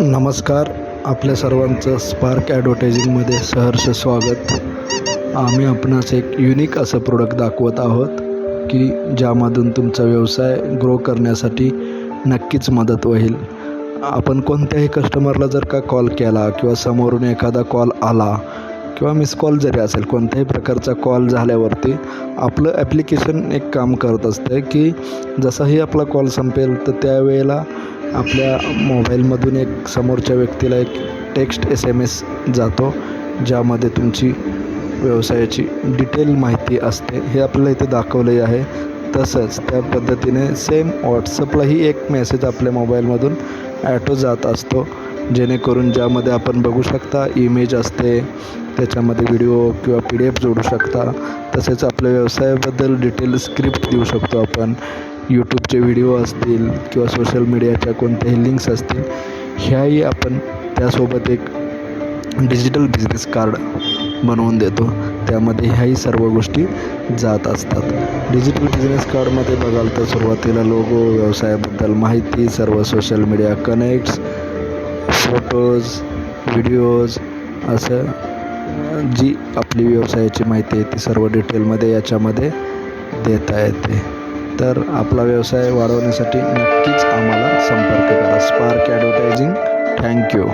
नमस्कार आपल्या सर्वांचं स्पार्क ॲडव्हर्टायझिंगमध्ये सहर्ष स्वागत. आम्ही आपणास एक युनिक असं प्रोडक्ट दाखवत आहोत की ज्यामधून तुमचा व्यवसाय ग्रो करण्यासाठी नक्कीच मदत होईल. आपण कोणत्याही कस्टमरला जर का कॉल केला किंवा समोरून एखादा कॉल आला किंवा मिस कॉल जरी असेल कोणत्याही प्रकारचा कॉल झाल्यावरती आपलं ॲप्लिकेशन एक काम करत असतं की जसाही आपला कॉल संपेल तर त्यावेळेला आपल्या मोबाईलमधून एक समोरच्या व्यक्तीला एक टेक्स्ट एस एम एस जातो ज्यामध्ये तुमची व्यवसायाची डिटेल माहिती असते. हे आपल्याला इथे दाखवले आहे. तसंच त्या पद्धतीने सेम व्हॉट्सअपलाही एक मेसेज आपल्या मोबाईलमधून ॲटो जात असतो. जेणेकरून ज्यामध्ये आपण बघू शकता इमेज असते त्याच्यामध्ये व्हिडिओ किंवा पी डी एफ जोडू शकता. तसेच आपल्या व्यवसायाबद्दल डिटेल स्क्रिप्ट देऊ शकतो आपण. यूट्यूबचे व्हिडिओ असतील किंवा सोशल मीडियाच्या कोणत्याही लिंक्स असतील ह्याही आपण त्यासोबत एक डिजिटल बिझनेस कार्ड बनवून देतो. त्यामध्ये ह्याही सर्व गोष्टी जात असतात. डिजिटल बिझनेस कार्डमध्ये बघाल तर सुरुवातीला लोगो व्यवसायाबद्दल माहिती सर्व social media connects photos videos असं जी आपली व्यवसायाची माहिती आहे ती सर्व डिटेलमध्ये याच्यामध्ये देता येते. तर आपला व्यवसाय वाढवण्यासाठी नक्कीच आम्हाला संपर्क करा. Spark advertising thank you